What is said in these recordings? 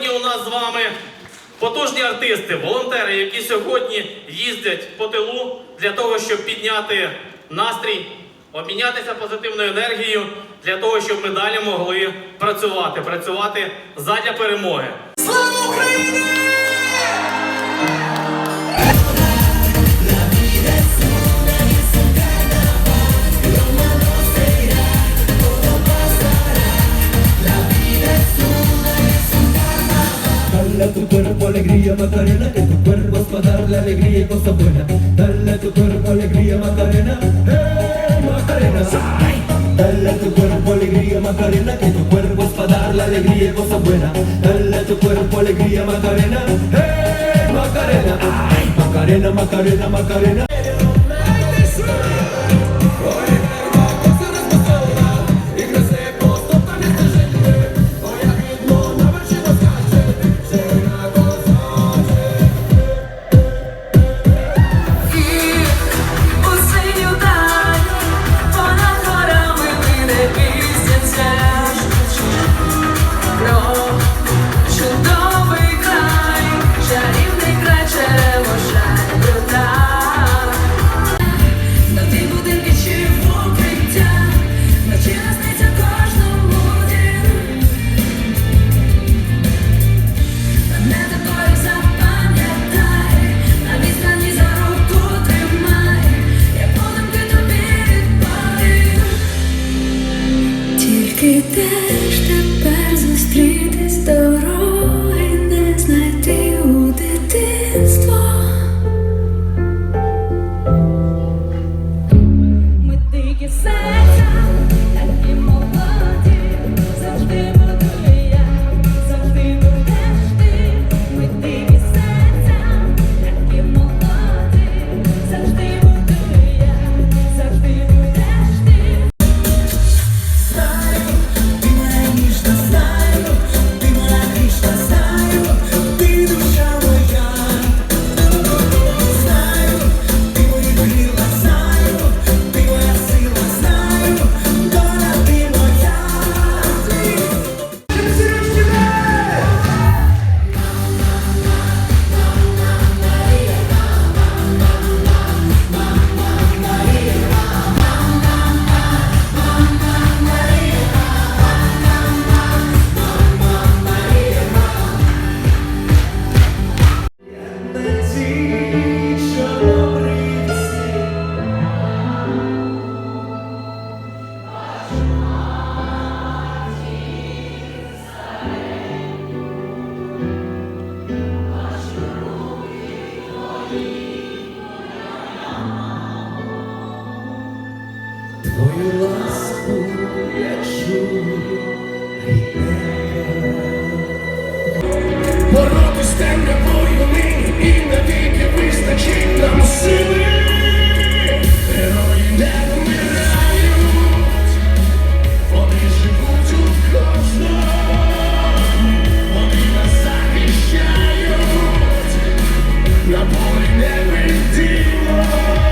Сьогодні у нас з вами потужні артисти, волонтери, які сьогодні їздять по тилу для того, щоб підняти настрій, обмінятися позитивною енергією для того, щоб ми далі могли працювати, працювати задля перемоги. Слава Україні! alegría, Macarena, que tu cuerpo es para la alegría y cosa buena. Dale a tu cuerpo alegría, Macarena, ¡hey, Macarena! Dale a tu cuerpo alegría, Macarena, que tu cuerpo es para la alegría y cosa buena. Dale a tu cuerpo alegría, Macarena, ¡hey, Macarena! ay. Macarena, Macarena, Macarena. every demon.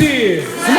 Messi!